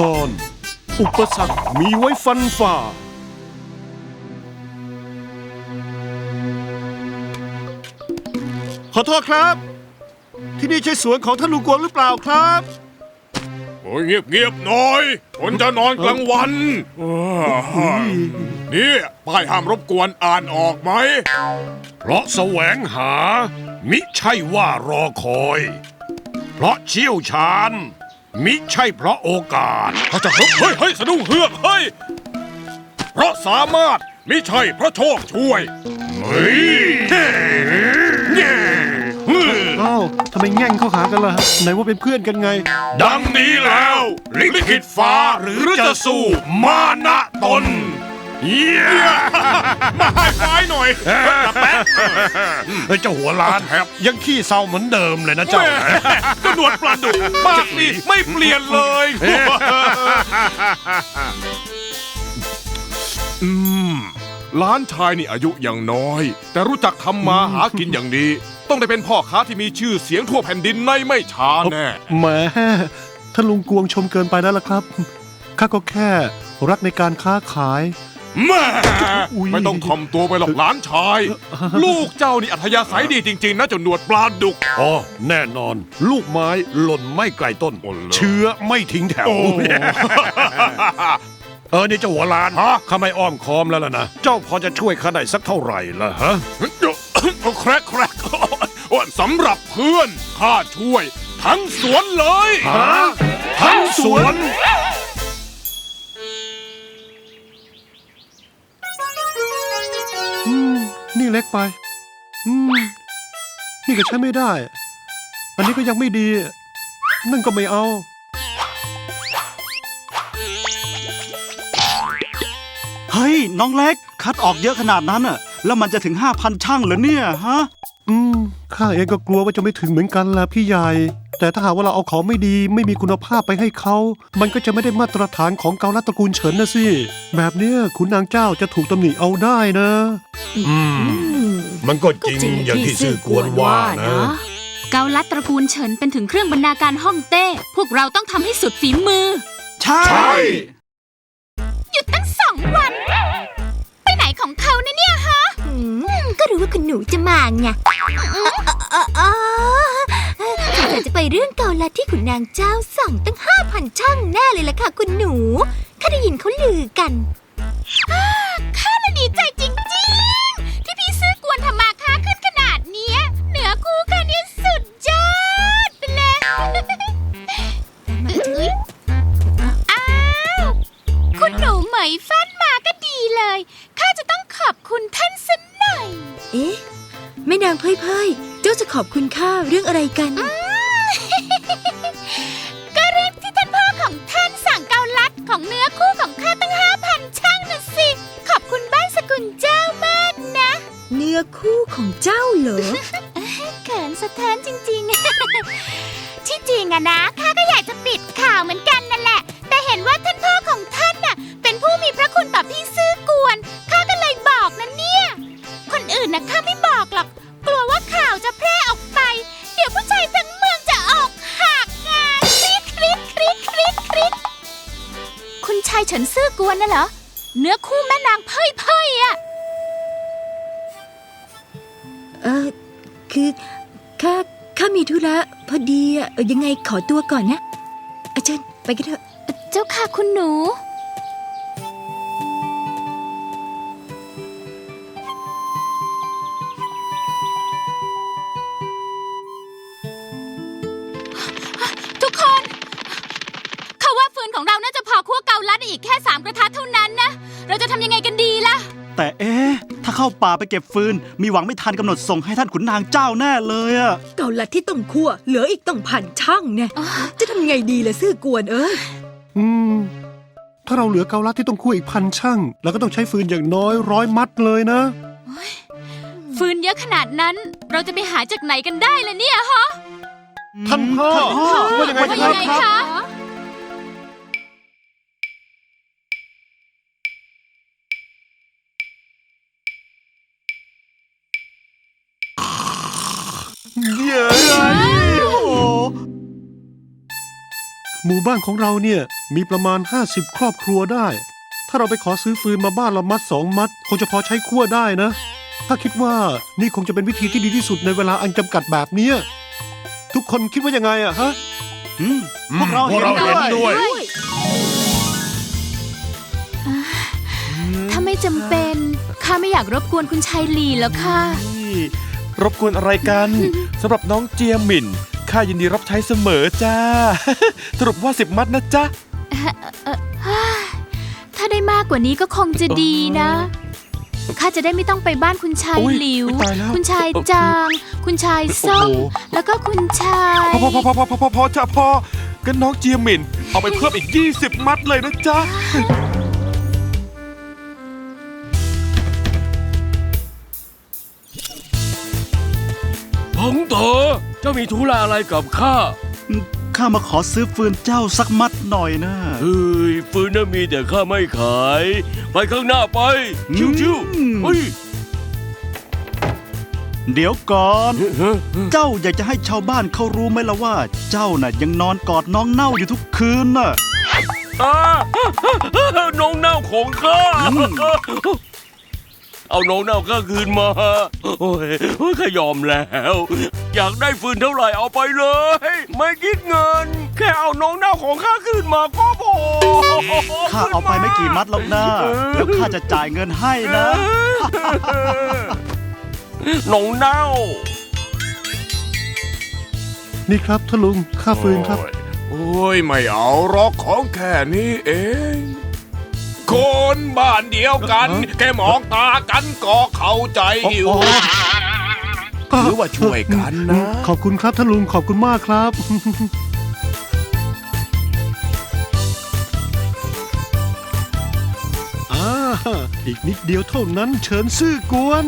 ตอน อุปสรรคมีไว้ฟันฝ่า ขอโทษครับ ที่นี่ใช่สวนของท่านลุงกวงหรือเปล่าครับ โอ้ยเงียบเงียบๆหน่อยคนจะนอนกลางวันเออนี่ป้ายห้ามรบกวนอ่านออกไหม เพราะแสวงหา มิใช่ว่ารอคอย เพราะเชี่ยวชาญ มิใช่เพราะโอกาสเขาจะเฮ้ยเฮ้ยเฮ้ยสะดุ้งเฮือกเฮ้ยเพราะสามารถไม่ใช่เพราะโชคช่วยเฮ้ยอ้าวทำไมแง่งเข้าหากันล่ะฮะไหนว่าเป็นเพื่อนกันไง ดังนี้แล้ว ลิขิตฟ้าหรือจะสู้มานะตน เยี่ยมาให้ไฟหน่อยตะแป๊ะเฮ้ยเจ้าหัวล้านยังขี้เศร้าเหมือนเดิมเลยนะเจ้าก็หนวดปลาดุกมากนี่ไม่เปลี่ยนเลยอืมล้านชายนี่อายุยังน้อย แต่รู้จักทำมาหากินอย่างดีต้องได้เป็นพ่อค้าที่มีชื่อเสียงทั่วแผ่นดินในไม่ช้าแน่แหมท่านลุงกวงชมเกินไปแล้วล่ะครับข้าก็แค่รักในการค้าขาย แม่อุ๊ย ไม่ต้องถ่อมตัวไปหรอกหลานชาย ลูกเจ้านี่อัธยาศัยดีจริง ๆ นะเจนหนวดปลาดุก อ๋อแน่นอน ลูกไม้หล่นไม่ไกลต้น โอ้โหเชื้อไม่ทิ้งแถว โอ้ เออนี่เจ้าหัวล้านฮะ ข้าไม่อ้อมค้อมแล้วล่ะนะ เจ้าพอจะช่วยข้าได้สักเท่าไหร่ล่ะฮะ แครกแครกโอ้ยสำหรับเพื่อนข้าช่วย ทั้งสวนเลยฮะทั้งสวน เล็กไปอืมนี่ก็ใช้ไม่ได้ อันนี้ก็ยังไม่ดี นั่นก็ไม่เอา เฮ้ย น้องเล็ก คัดออกเยอะขนาดนั้นน่ะแล้วมันจะถึง5,000ช่างเหรอเนี่ย ฮะ อืม ข้าเองก็กลัวว่าจะไม่ถึงเหมือนกันล่ะพี่ใหญ่ แต่ถ้าหากว่าเราเอาของไม่ดีไม่มีคุณภาพไปให้เขา มันก็จะไม่ได้มาตรฐานของเกาลัดตระกูลเฉินนะสิ แบบเนี้ยขุนนางเจ้าจะถูกตำหนิเอาได้นะ อืม มันก็จริงอย่างที่ซื่อกวนว่านะ เกาลัดตระกูลเฉินเป็นถึงเครื่องบรรณาการฮ่องเต้ พวกเราต้องทำให้สุดฝีมือ ใช่ หยุดตั้งสองวัน ไปไหนของเขานะเนี่ยฮะอืมก็รู้ว่าคุณหนูจะมาไงอ๋อ อ๋อสงสัยจะไปเรื่องเกาลัดที่ขุนนางเจ้าสั่งตั้งห้าพันช่างแน่เลยล่ะค่ะคุณหนู ข้าได้ยินเขาลือกันข้าน่ะดีใจจริงๆ ที่พี่ซื้อกวนทำมาค้าขึ้นขนาดเนี้ย เหนือคู่กันเนี่ยสุดยอดไปเลยอุ๊ยอ้าวคุณหนูเหมยฟันมาก็ดีเลย ข้าจะต้องขอบคุณท่านสักหน่อย เอ๊ะแม่นางเพ่ยเพ่ยเจ้าจะขอบคุณข้าเรื่องอะไรกัน คุณบ้านสกุลเจ้ามากนะ เนื้อคู่ของเจ้าเหรอ เขินสะท้านจริงๆ ที่จริงอะนะข้าก็อยากจะปิดข่าวเหมือนกันนั่นแหละ แต่เห็นว่าท่านพ่อของท่านน่ะ เป็นผู้มีพระคุณต่อพี่ซื่อกวนข้าก็เลยบอกนะเนี่ย คนอื่นนะข้าไม่บอกหรอก กลัวว่าข่าวจะแพร่ออกไป เดี๋ยวผู้ชายทั้งเมืองจะออกหักงานคริดคริดคริดคริดคริดคุณชายเฉินซื่อกวนน่ะเหรอ เนื้อคู่แม่นางเพ่ยเพ่ยอะเออคือข้าข้ามีธุระพอดีอะเออยังไงขอตัวก่อนนะอาเชิญไปกันเถอะ เจ้าค่ะคุณหนู เราน่าจะพอคั่วเกาลัดอีกแค่สามกระทะเท่านั้นนะ เราจะทำยังไงกันดีล่ะ แต่เอ๊ะ ถ้าเข้าป่าไปเก็บฟืน มีหวังไม่ทันกำหนดส่งให้ท่านขุนนางเจ้าแน่เลยอะเกาลัดที่ต้องคั่วเหลืออีกต้องพันช่างเนี่ยจะทำยังไงดีล่ะซื่อกวนเอ้ยอืม ถ้าเราเหลือเกาลัดที่ต้องคั่วอีกพันช่างเราก็ต้องใช้ฟืนอย่างน้อยร้อยมัดเลยนะ ฟืนเยอะขนาดนั้น เราจะไปหาจากไหนกันได้ล่ะเนี่ยฮะ ท่านพ่อท่านพ่อว่ายังไงว่ายังไงคะเหมู่บ้านของเราเนี่ยมีประมาณ 50 ครอบครัวได้ ถ้าเราไปขอซื้อฟืนมาบ้านเรามัดสองมัด คงจะพอใช้คั่วได้นะ ถ้าคิดว่านี่คงจะเป็นวิธีที่ดีที่สุดในเวลาอันจำกัดแบบเนี้ยทุกคนคิดว่ายังไงอะฮะ อืมพวกเราพวกเราเห็นด้วย ถ้าไม่จำเป็น ข้าไม่อยากรบกวนคุณชายหลีแล้วค่ะ นี่รบกวนอะไรกัน สำหรับน้องเจียหมิ่น ข้ายินดีรับใช้เสมอจ้า สรุปว่าสิบมัดนะจ๊ะ ถ้าได้มากกว่านี้ก็คงจะดีนะ ข้าจะได้ไม่ต้องไปบ้านคุณชายโอ้ยหลิว อุ๊ยตายแล้ว คุณชายจาง คุณชายส้มโอ้โหแล้วก็คุณชาย พอพอพอพอพอพอพอจ้ะพอกันน้องเจียหมิ่นเอาไปเพิ่มอีก 20 มัดเลยนะจ๊ะผงโต เจ้ามีธุระอะไรกับข้าข้ามาขอซื้อฟืนเจ้าสักมัดหน่อยนะเฮ้ยฟืนน่ะมีแต่ข้าไม่ขาย ไปข้างหน้าไป ชิวอืมๆเฮ้ยเดี๋ยวก่อน เจ้าอยากจะให้ชาวบ้านเขารู้ไหมล่ะว่า เจ้าน่ะยังนอนกอดน้องเน่าอยู่ทุกคืนน่ะอ่าน้องเน่าของข้าอืมเอาน้องเน่าข้าคืนมา โอ้ยโอ้ยข้ายอมแล้ว อยากได้ฟืนเท่าไหร่เอาไปเลย ไม่คิดเงิน แค่เอาน้องเน่าของข้าคืนมาก็พอข้าเอาไปไม่กี่มัดหรอกนะแล้วข้าจะจ่ายเงินให้นะ น้องเน่า นี่ครับท่านลุงค่าฟืนครับ โอ้ย ไม่เอาหรอกของแค่นี้เอง คนบ้านเดียวกัน แค่มองตากันก็เข้าใจอยู่ หรือว่าช่วยกันนะ ขอบคุณครับท่านลุงขอบคุณมากครับ อ่าอีกนิดเดียวเท่านั้นเชิญซื่อกวน